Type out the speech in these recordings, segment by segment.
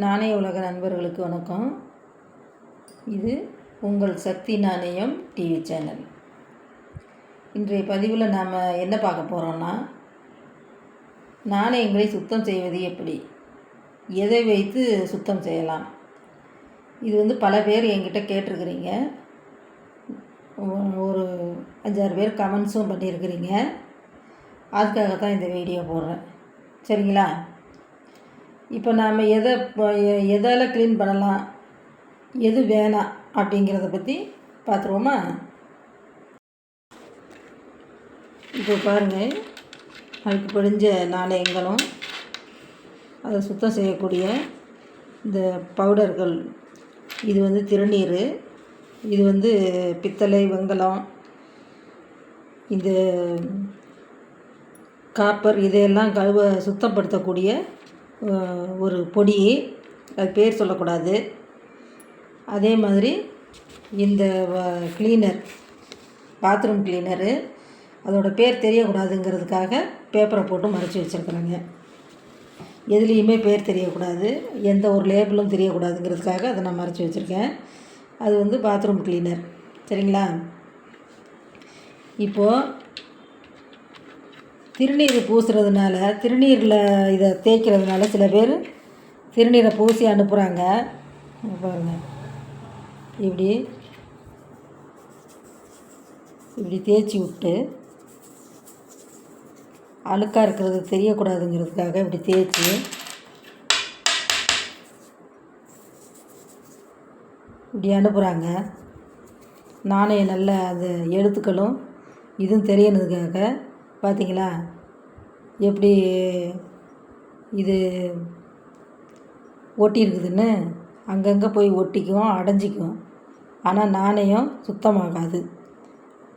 நாணய உலக நண்பர்களுக்கு வணக்கம். இது உங்கள் சக்தி நாணயம் டிவி சேனல். இன்றைய பதிவில் நாம் என்ன பார்க்க போகிறோன்னா நாணயங்களை சுத்தம் செய்வது எப்படி? எதை வைத்து சுத்தம் செய்யலாம்? இது வந்து பல பேர் என்கிட்ட கேட்டிருக்கிறீங்க. ஒரு அஞ்சாறு பேர் கமெண்ட்ஸும் பண்ணியிருக்கிறீங்க. அதுக்காக தான் இந்த வீடியோ போடுறேன். சரிங்களா? இப்போ நாம் எதை இப்போ எதால் க்ளீன் பண்ணலாம் எது வேணாம் அப்படிங்கிறத பற்றி பார்த்துருவோமா இப்போ பாருங்கள் அதுக்கு படிஞ்ச நாணயங்களும் அதை சுத்தம் செய்யக்கூடிய இந்த பவுடர்கள். இது வந்து திருநீர் இது வந்து பித்தளை வெங்கலம் இந்த காப்பர் இதையெல்லாம் கழுவ சுத்தப்படுத்தக்கூடிய ஒரு பொடி அது பேர் சொல்லக்கூடாது. அதே மாதிரி இந்த க்ளீனர் பாத்ரூம் க்ளீனரு அதோட பேர் தெரியக்கூடாதுங்கிறதுக்காக பேப்பரை போட்டு மறைச்சி வச்சுருக்குறேங்க. எதுலேயுமே பேர் தெரியக்கூடாது எந்த ஒரு லேபிளும் தெரியக்கூடாதுங்கிறதுக்காக அதை நான் மறைச்சி வச்சுருக்கேன். அது வந்து பாத்ரூம் க்ளீனர் சரிங்களா? இப்போது திருநீர் பூசுறதுனால திருநீரில் இதை தேய்க்கிறதுனால சில பேர் திருநீரை பூசி அனுப்புகிறாங்க பாருங்க. இப்படி. இப்படி தேய்ச்சி விட்டு அழுக்காக இருக்கிறது தெரியக்கூடாதுங்கிறதுக்காக இப்படி தேய்ச்சி இப்படி அனுப்புகிறாங்க நானே நல்ல அந்த எழுத்துக்களும் இதுவும் தெரியணுதுக்காக பார்த்தீங்களா? எப்படி இது ஒட்டியிருக்குதுன்னு? அங்கங்கே போய் ஒட்டிக்கும் அடைஞ்சிக்கும் ஆனால் நாணயம் சுத்தமாகாது.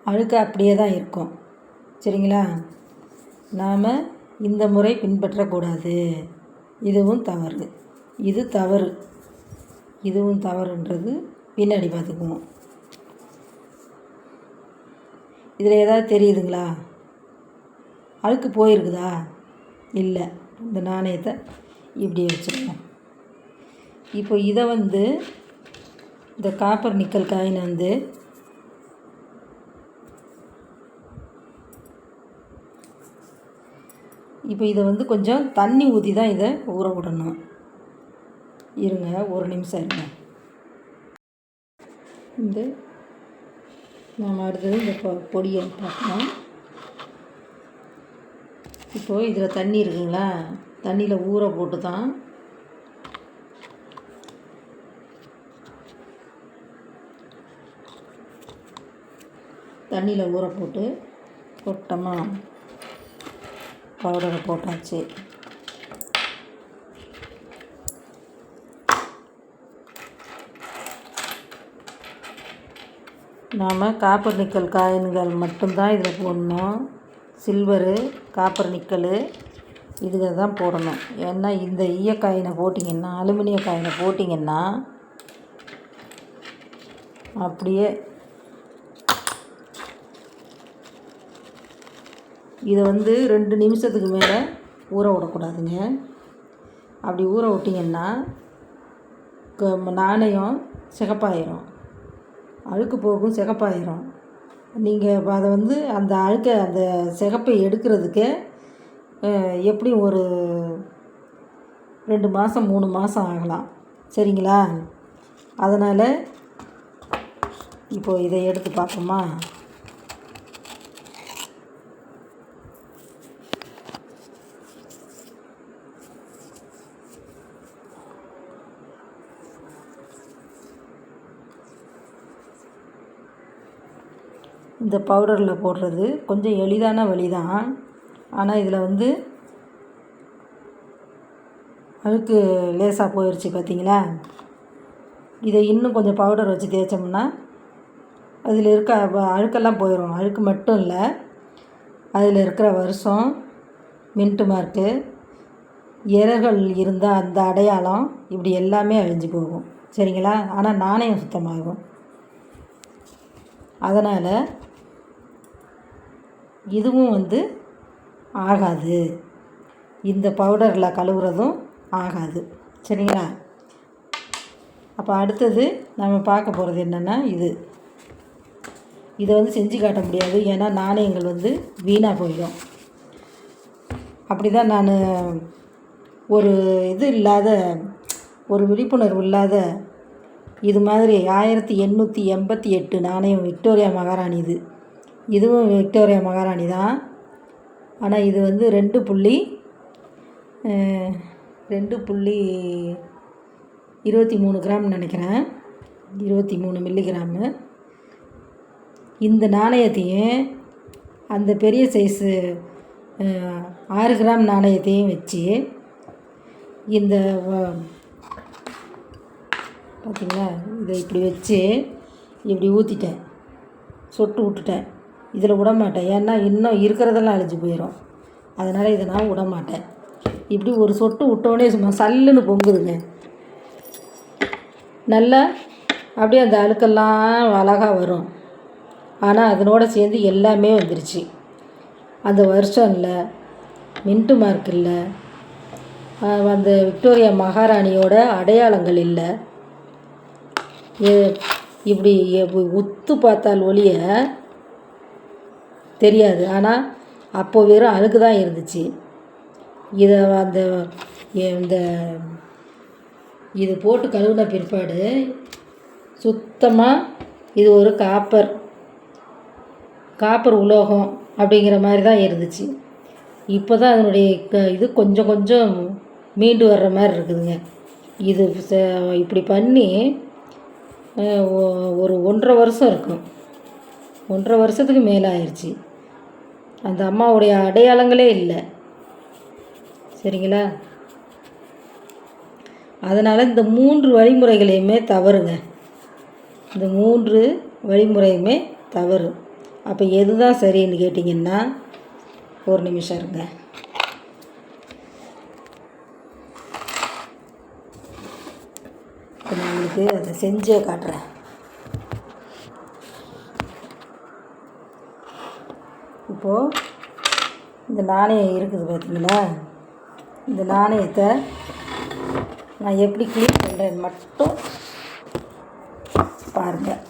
அழுக்கு அப்படியே தான் இருக்கும். சரிங்களா? நாம் இந்த முறை பின்பற்றக்கூடாது. இதுவும் தவறு. இது தவறு. இதுவும் தவறுன்றது பின்னாடி பார்த்துக்குவோம். இதில் ஏதாவது தெரியுதுங்களா? அழுக்கு போயிருக்குதா? இல்லை. இந்த நாணயத்தை இப்படி வச்சுருக்கோம் இப்போ இதை வந்து இந்த காப்பர் நிக்கல் காயின் வந்து இப்போ இதை வந்து கொஞ்சம் தண்ணி ஊற்றி தான் இதை ஊற விடணும். இருங்க ஒரு நிமிஷம் இருங்க. இந்த நாம் அடுத்தது இந்த பொ பொடியை பார்க்கலாம். இப்போது இதில் தண்ணி இருக்குங்களா? தண்ணியில் ஊற போட்டு தான் தண்ணியில் ஊற போட்டு கொட்டமாக பவுடரை போட்டாச்சு. நாம் காப்பர் நிக்கல் காயின்கள் மட்டும்தான் இதில் போடணும். Silver copper nickel. இதுக தான் போடணும். ஏன்னா இந்த ஈய காயினை போட்டிங்கன்னா அலுமினிய காயினை போட்டிங்கன்னா அப்படியே இதை வந்து ரெண்டு நிமிஷத்துக்கு மேலே ஊற விடக்கூடாதுங்க. அப்படி ஊற விட்டிங்கன்னா க- நாணயம் சிகப்பாயிரும். அழுக்கு போகும் சிகப்பாயிரும். நீங்கள் அதை வந்து அந்த அழுக்கை அந்த சிகப்பை எடுக்கிறதுக்கு எப்படியும் ஒரு ரெண்டு மாதம் மூணு மாதம் ஆகலாம். சரிங்களா? அதனால் இப்போது இதை எடுத்து பார்ப்போமா? இந்த பவுடரில் போடுறது கொஞ்சம் எளிதான வழி தான் ஆனால் இதில் வந்து அழுக்கு லேசாக போயிடுச்சு பார்த்தீங்களா? இதை இன்னும் கொஞ்சம் பவுடர் வச்சு தேய்ச்சோம்னா அதில் இருக்க அழுக்கெல்லாம் போயிடும் அழுக்கு மட்டும் இல்லை அதில் இருக்கிற வருஷம் மின்ட்டு மார்க்கு எரர்கள் இருந்தால் அந்த அடையாளம் இப்படி எல்லாமே அழிஞ்சு போகும். சரிங்களா? ஆனால் நாணயம் சுத்தமாகும். அதனால் இதுவும் வந்து ஆகாது. இந்த பவுடரில் கழுவுறதும் ஆகாது. சரிங்களா? அப்போ அடுத்தது நம்ம பார்க்க போகிறது என்னென்னா இது. இதை வந்து செஞ்சு காட்ட முடியாது. ஏன்னா நாணயங்கள் வந்து வீணாக போயிடும். அப்படி தான் நான் ஒரு இது இல்லாத ஒரு விழிப்புணர்வு இல்லாத இது மாதிரி ஆயிரத்தி எண்ணூற்றி எண்பத்தி எட்டு நாணயம் விக்டோரியா மகாராணி இது. இதுவும் விக்டோரியா மகாராணி தான். ஆனால் இது வந்து ரெண்டு புள்ளி ரெண்டு புள்ளி இருபத்தி மூணு கிராம் நினைக்கிறேன். இருபத்தி மூணு மில்லிகிராமு. இந்த நாணயத்தையும் அந்த பெரிய சைஸு ஆறு கிராம் நாணயத்தையும் வச்சு இந்த பார்த்தீங்களா இதை இப்படி வச்சு இப்படி ஊற்றிட்டேன் சொட்டு விட்டுட்டேன். இதில் விட மாட்டேன் ஏன்னா இன்னும் இருக்கிறதெல்லாம் அழிஞ்சு போயிடும் அதனால் இதை நான் விட மாட்டேன் இப்படி ஒரு சொட்டு விட்டோடனே சும்மா சல்லுன்னு பொங்குதுங்க. நல்லா அப்படியே அந்த அழுக்கெல்லாம் அழகாக வரும். ஆனால் அதனோட சேர்ந்து எல்லாமே வந்துருச்சு. அந்த வருஷம் இல்லை. மின்ட்டு மார்க் இல்லை. அந்த விக்டோரியா மகாராணியோட அடையாளங்கள் இல்லை. இப்படி எ- உத்து பார்த்தால் ஒழிய தெரியாது. ஆனால் அப்போ வெறும் அழுக்கு தான் இருந்துச்சு. இதை அந்த இந்த இது போட்டு கழுவின பிற்பாடு சுத்தமாக இது ஒரு காப்பர் காப்பர் உலோகம் அப்படிங்கிற மாதிரி தான் இருந்துச்சு. இப்போ தான் அதனுடைய க- இது கொஞ்சம் கொஞ்சம் மீண்டு வர்ற மாதிரி இருக்குதுங்க. இது ச- இப்படி பண்ணி ஒரு ஒன்றரை வருஷம் இருக்கும். ஒன்றரை வருஷத்துக்கு மேலே ஆயிடுச்சு அந்த அம்மாவுடைய அடையாளங்களே இல்லை. சரிங்களா? அதனால் இந்த மூன்று வழிமுறைகளையுமே தவறுங்க. இந்த மூன்று வழிமுறையுமே தவறு. அப்போ எது தான் சரின்னு கேட்டிங்கன்னா ஒரு நிமிஷம் இருங்க இப்போ நான் உங்களுக்கு அதை செஞ்சே காட்டுறேன். இப்போது இந்த நாணயம் இருக்குது பார்த்தீங்களா இந்த நாணயத்தை நான் எப்படி க்ளீன் பண்ணுறேன்னு மட்டும் பாருங்கள்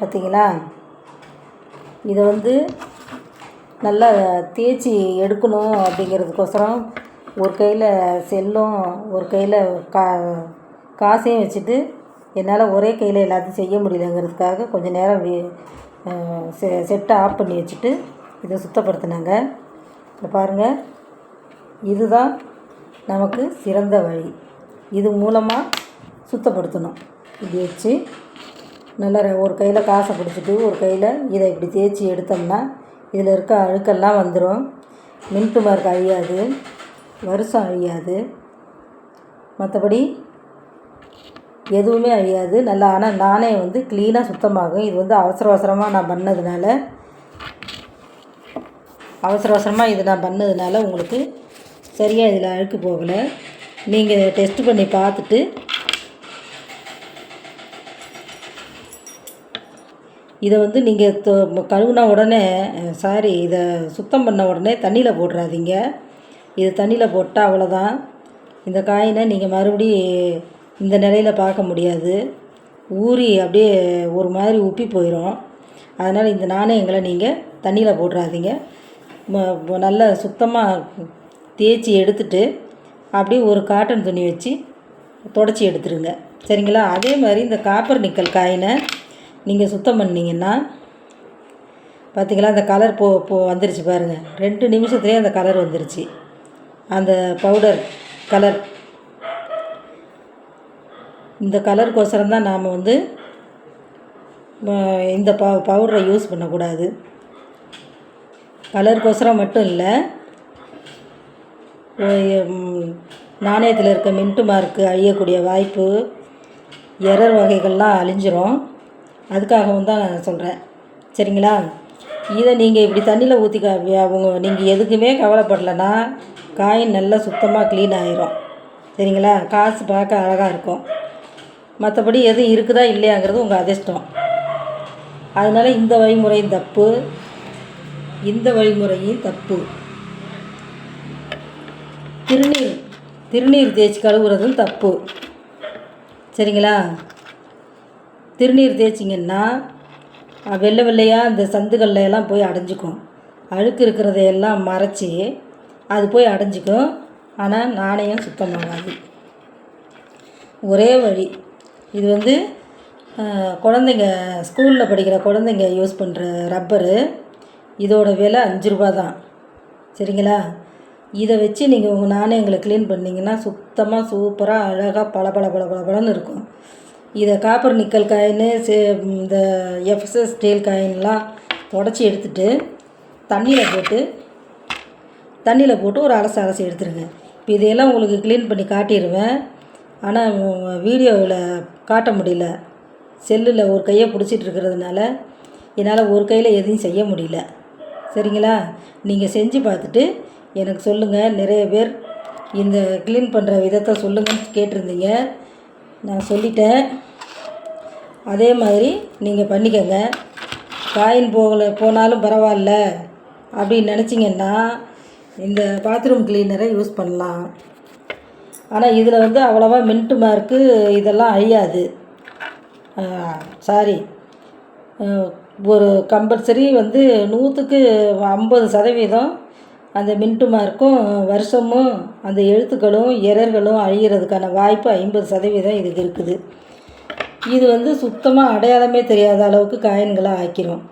பார்த்தீங்களா? இதை வந்து நல்லா தேய்ச்சி எடுக்கணும் அப்படிங்கிறதுக்கோசரம் ஒரு கையில் செல்லும் ஒரு கையில் கா காசையும் வச்சுட்டு என்னால் ஒரே கையில் எல்லாத்தையும் செய்ய முடியலங்கிறதுக்காக கொஞ்சம் நேரம் வே செ செட்டை ஆஃப் பண்ணி வச்சுட்டு இதை சுத்தப்படுத்தினாங்க. இப்போ பாருங்கள் இதுதான் நமக்கு சிறந்த வழி. இது மூலமாக சுத்தப்படுத்தணும். இப்படி வச்சு நல்லா ர- ஒரு கையில் காசை பிடிச்சிட்டு ஒரு கையில் இதை இப்படி தேய்ச்சி எடுத்தோம்னா இதில் இருக்க அழுக்கெல்லாம் வந்துடும் மின்ட்டு மார்க் அழியாது. வருஷம் அழியாது. மற்றபடி எதுவுமே அழியாது. நல்லா ஆனால் நானே வந்து க்ளீனாக சுத்தமாகும். இது வந்து அவசர அவசரமாக நான் பண்ணதுனால அவசர அவசரமாக இது நான் பண்ணதுனால உங்களுக்கு சரியாக இதில் அழுக்கு போகலை. நீங்கள் டெஸ்ட் பண்ணி பார்த்துட்டு இதை வந்து நீங்கள் கழுவுன உடனே சாரி இதை சுத்தம் பண்ண உடனே தண்ணியில் போட்டுறாதீங்க. இது தண்ணியில் போட்டால் அவ்வளோதான் இந்த காயினை நீங்கள் மறுபடி இந்த நிலையில் பார்க்க முடியாது. ஊறி அப்படியே ஒரு மாதிரி உப்பி போயிடும் அதனால் இந்த நாணயங்களை நீங்கள் தண்ணியில் போட்டுறாதீங்க. நல்லா சுத்தமாக தேய்ச்சி எடுத்துட்டு அப்படியே ஒரு காட்டன் துணி வச்சு தொடச்சி எடுத்துருங்க. சரிங்களா? அதே மாதிரி இந்த காப்பர் நிக்கல் காயினை நீங்கள் சுத்தம் பண்ணிங்கன்னா பார்த்தீங்களா அந்த கலர் போ போ வந்துருச்சு பாருங்கள் ரெண்டு நிமிஷத்துலேயே அந்த கலர் வந்துருச்சு. அந்த பவுடர் கலர் இந்த கலருக்கோசரம் தான் நாம் வந்து இந்த ப பவுடரை யூஸ் பண்ணக்கூடாது. கலருக்கோசரம் மட்டும் இல்லை நாணயத்தில் இருக்க மின்ட்டு மார்க்கு அழியக்கூடிய வாய்ப்பு எரர் வகைகள்லாம் அழிஞ்சிரும். அதுக்காகவும் தான் நான் சொல்கிறேன் சரிங்களா? இதை நீங்கள் இப்படி தண்ணியில் ஊற்றி அவங்க நீங்கள் எதுக்குமே கவலைப்படலைன்னா காய் நல்லா சுத்தமாக க்ளீன் ஆயிரும். சரிங்களா? காசு பார்க்க அழகாக இருக்கும். மற்றபடி எதுவும் இருக்குதா இல்லையாங்கிறது உங்கள் அதிர்ஷ்டம். அதனால் இந்த வழிமுறையும் தப்பு இந்த வழிமுறையும் தப்பு. திருநீர் திருநீர் தேய்ச்சி கழுவுறதும் தப்பு. சரிங்களா? திருநீர் தேய்ச்சிங்கன்னா வெள்ளை வெள்ளையாக அந்த சந்துகளில் எல்லாம் போய் அடைஞ்சிக்கும். அழுக்கு இருக்கிறதையெல்லாம் மறைச்சி அது போய் அடைஞ்சிக்கும். ஆனால் நாணயம் சுத்தமாகாது. ஒரே வழி. இது வந்து குழந்தைங்க ஸ்கூலில் படிக்கிற குழந்தைங்க யூஸ் பண்ணுற ரப்பரு. இதோட விலை அஞ்சு ரூபா தான். சரிங்களா? இதை வச்சு நீங்கள் உங்கள் நாணயங்களை க்ளீன் பண்ணிங்கன்னா சுத்தமாக சூப்பராக அழகாக பல பல பல பல பலன்னு இருக்கும். இதை காப்பர் நிக்கல் காயின் சே இந்த எஃப்எஸ்எஸ் ஸ்டீல் காயின்லாம் தொடச்சி எடுத்துட்டு தண்ணியில் போட்டு தண்ணியில் போட்டு ஒரு அலசு அலசி எடுத்துருங்க. இப்போ இதையெல்லாம் உங்களுக்கு க்ளீன் பண்ணி காட்டிடுவேன் ஆனால் வீடியோவில் காட்ட முடியல. செல்லில் ஒரு கையை பிடிச்சிட்டு இருக்கிறதுனால என்னால் ஒரு கையில் எதையும் செய்ய முடியல. சரிங்களா? நீங்கள் செஞ்சு பார்த்துட்டு எனக்கு சொல்லுங்கள் நிறைய பேர் இந்த க்ளீன் பண்ணுற விதத்தை சொல்லுங்கன்னு கேட்டிருந்தீங்க. நான் சொல்லிட்டேன். அதே மாதிரி நீங்கள் பண்ணிக்கோங்க. காயின் போகல போனாலும் பரவாயில்ல அப்படின்னு நினச்சிங்கன்னா இந்த பாத்ரூம் கிளீனரை யூஸ் பண்ணலாம். ஆனால் இதில் வந்து அவ்வளோவா மின்ட்டு மார்க்கு இதெல்லாம் அழியாது. சாரி ஒரு கம்பல்சரி வந்து நூற்றுக்கு ஐம்பது சதவீதம் அந்த மின்ட்டு மார்க்கும் வருஷமும் அந்த எழுத்துக்களும் எரர்களும் அழிகிறதுக்கான வாய்ப்பு ஐம்பது சதவீதம் இதுக்கு இருக்குது. இது வந்து சுத்தமாக அடையாளமே தெரியாத அளவுக்கு காயின்களை ஆக்கிரும்.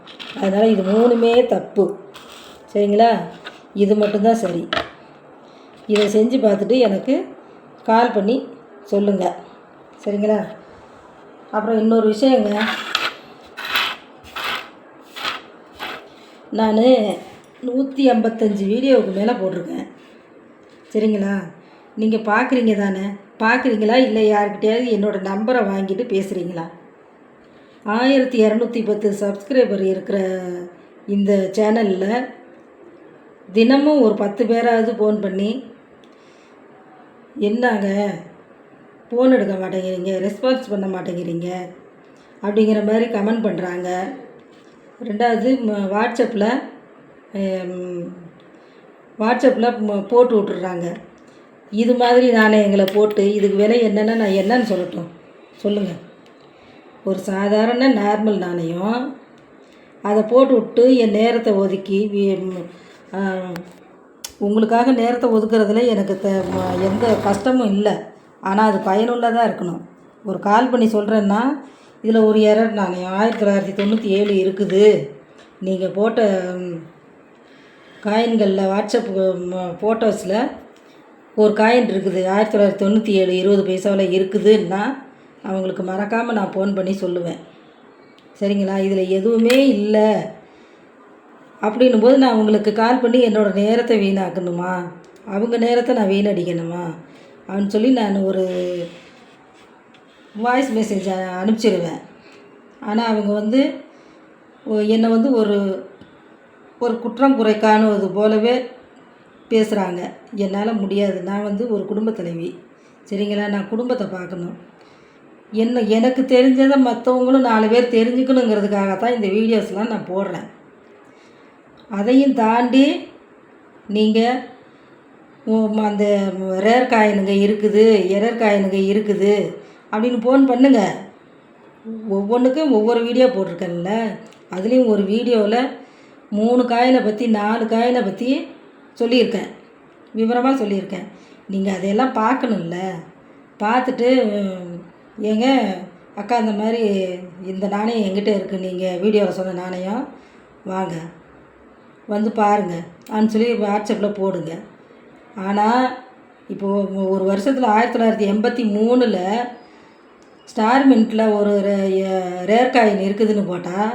அதனால் இது மூணுமே தப்பு. சரிங்களா? இது மட்டும்தான் சரி. இதை செஞ்சு பார்த்துட்டு எனக்கு கால் பண்ணி சொல்லுங்கள் சரிங்களா? அப்புறம் இன்னொரு விஷயங்க. நான் நூற்றி ஐம்பத்தஞ்சு வீடியோவுக்கு மேலே போட்டிருக்கேன். சரிங்களா? நீங்கள் பார்க்குறீங்க தானே? பார்க்குறீங்களா இல்லை யார்கிட்டயாவது என்னோடய நம்பரை வாங்கிட்டு பேசுகிறீங்களா ஆயிரத்தி இரநூத்தி பத்து சப்ஸ்கிரைபர் இருக்கிற இந்த சேனலில் தினமும் ஒரு பத்து பேராவது ஃபோன் பண்ணி என்னங்க? ஃபோன் எடுக்க மாட்டேங்கிறீங்க? ரெஸ்பான்ஸ் பண்ண மாட்டேங்கிறீங்க? அப்படிங்கிற மாதிரி கமெண்ட் பண்ணுறாங்க ரெண்டாவது வாட்ஸ்அப்பில் வாட்ஸ்அப்பில் போட்டு விட்டுறாங்க. இது மாதிரி நாணயங்களை போட்டு இதுக்கு விலை என்னென்னா நான் என்னன்னு சொல்லட்டும். சொல்லுங்கள் ஒரு சாதாரண நார்மல் நாணயம். அதை போட்டு விட்டு என் நேரத்தை ஒதுக்கி உங்களுக்காக நேரத்தை ஒதுக்குறதுல எனக்கு த எந்த கஷ்டமும் இல்லை. ஆனால் அது பயனுள்ளதாக இருக்கணும். ஒரு கால் பண்ணி சொல்கிறேன்னா இதில் ஒரு எரர் நாணயம் ஆயிரத்தி தொள்ளாயிரத்தி தொண்ணூற்றி ஏழு இருக்குது. நீங்கள் போட்ட காயின்களில் வாட்ஸ்அப் ஃபோட்டோஸில் ஒரு காயின் இருக்குது. ஆயிரத்தி தொள்ளாயிரத்தி தொண்ணூற்றி ஏழு இருபது பைசாவில் இருக்குதுன்னா அவங்களுக்கு மறக்காமல் நான் ஃபோன் பண்ணி சொல்லுவேன். சரிங்களா? இதில் எதுவுமே இல்லை. அப்படின்னும் போது நான் அவங்களுக்கு கால் பண்ணி என்னோடய நேரத்தை வீணாக்கணுமா? அவங்க நேரத்தை நான் வீணடிக்கணுமா? அப்படின்னு சொல்லி நான் ஒரு வாய்ஸ் மெசேஜ் அனுப்பிச்சிடுவேன் ஆனால் அவங்க வந்து என்னை வந்து ஒரு ஒரு குற்றம் குறை காணுவது போலவே பேசுகிறாங்க என்னால் முடியாது. நான் வந்து ஒரு குடும்ப தலைவி. சரிங்களா? நான் குடும்பத்தை பார்க்கணும். என்ன எனக்கு தெரிஞ்சதை மற்றவங்களும் நாலு பேர் தெரிஞ்சுக்கணுங்கிறதுக்காக தான் இந்த வீடியோஸ்லாம் நான் போடுறேன். அதையும் தாண்டி நீங்கள் அந்த ரேர் காயினுங்க இருக்குது எரர் காயினுங்க இருக்குது அப்படின்னு ஃபோன் பண்ணுங்கள் ஒவ்வொன்றுக்கும் ஒவ்வொரு வீடியோ போட்டிருக்கேன்ல. அதுலேயும் ஒரு வீடியோவில் மூணு காயிலை பற்றி நாலு காயினை பற்றி சொல்லியிருக்கேன். விவரமாக சொல்லியிருக்கேன். நீங்கள் அதையெல்லாம் பார்க்கணும்ல? பார்த்துட்டு ஏங்க அக்கா இந்த மாதிரி இந்த நாணயம் எங்கிட்ட இருக்குது நீங்கள் வீடியோவில் சொன்ன நாணயம் வாங்க. வந்து பாருங்கள் அப்படின்னு சொல்லி வாட்ஸ்அப்பில் போடுங்க. ஆனால் இப்போது ஒரு வருஷத்தில் ஆயிரத்தி தொள்ளாயிரத்தி எண்பத்தி மூணில் ஸ்டார் மின்ட்டில் ஒரு ரேர் காயின் இருக்குதுன்னு போட்டால்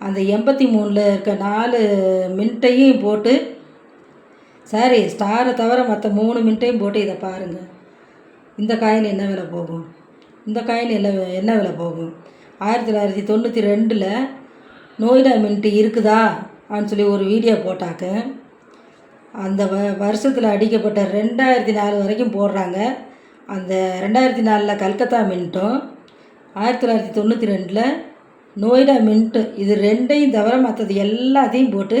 அந்த எண்பத்தி மூணில் இருக்க நாலு மின்ட்டையும் போட்டு சாரி ஸ்டாரை தவிர மற்ற மூணு மின்ட்டையும் போட்டு இதை பாருங்கள் இந்த காயின் என்ன விலை போகும்? இந்த காயின் என்ன என்ன விலை போகும்? ஆயிரத்தி தொள்ளாயிரத்தி தொண்ணூற்றி ரெண்டில் நோய்டா மின்ட்டு இருக்குதா? அப்படின்னு சொல்லி ஒரு வீடியோ போட்டாக்க அந்த வ வருஷத்தில் அடிக்கப்பட்ட ரெண்டாயிரத்தி நாலு வரைக்கும் போடுறாங்க. அந்த ரெண்டாயிரத்தி நாலில் கல்கத்தா மின்ட்டும் ஆயிரத்தி தொள்ளாயிரத்தி தொண்ணூற்றி ரெண்டில் நோயில் மின்ட்டு. இது ரெண்டையும் தவிர மற்றது எல்லாத்தையும் போட்டு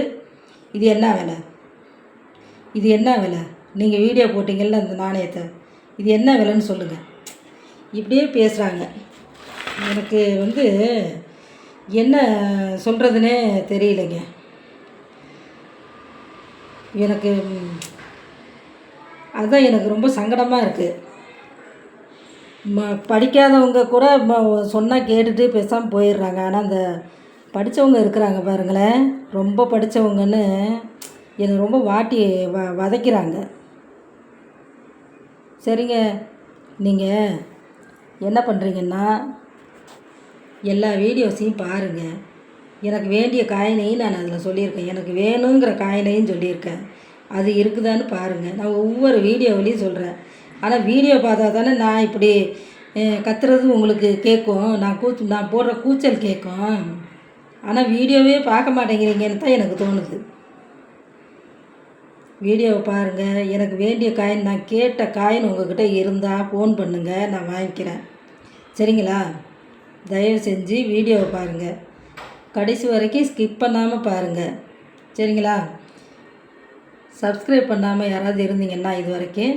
இது என்ன விலை? இது என்ன விலை? நீங்கள் வீடியோ போட்டிங்கல்ல அந்த நாணயத்தை. இது என்ன விலைன்னு சொல்லுங்கள் இப்படியே பேசுகிறாங்க எனக்கு வந்து என்ன சொல்கிறதுனே தெரியலைங்க. எனக்கு அதுதான் எனக்கு ரொம்ப சங்கடமாக இருக்குது ம படிக்காதவங்க கூட சொன்னால் கேட்டுட்டு பேசாமல் போயிடுறாங்க. ஆனால் அந்த படித்தவங்க இருக்கிறாங்க பாருங்களேன். ரொம்ப படித்தவங்கன்னு என்னை ரொம்ப வாட்டி வ வதைக்கிறாங்க. சரிங்க. நீங்கள் என்ன பண்ணுறீங்கன்னா எல்லா வீடியோஸையும் பாருங்கள் எனக்கு வேண்டிய காயினையும் நான் அதில் சொல்லியிருக்கேன். எனக்கு வேணுங்கிற காயினையும் சொல்லியிருக்கேன். அது இருக்குதான்னு பாருங்கள் நான் ஒவ்வொரு வீடியோவிலையும் சொல்கிறேன் ஆனால் வீடியோ பார்த்தா தானே நான் இப்படி கத்துறது உங்களுக்கு கேட்கும். நான் கூச்சு நான் போடுற கூச்சல் கேட்கும். ஆனால் வீடியோவே பார்க்க மாட்டேங்கிறீங்கன்னு தான் எனக்கு தோணுது. வீடியோவை பாருங்கள் எனக்கு வேண்டிய காயின் நான் கேட்ட காயின் உங்ககிட்ட இருந்தால் ஃபோன் பண்ணுங்கள் நான் வாங்கிக்கிறேன். சரிங்களா? தயவு செஞ்சு வீடியோவை பாருங்கள் கடைசி வரைக்கும் ஸ்கிப் பண்ணாமல் பாருங்கள் சரிங்களா? சப்ஸ்கிரைப் பண்ணாமல் யாராவது இருந்தீங்கன்னா இது வரைக்கும்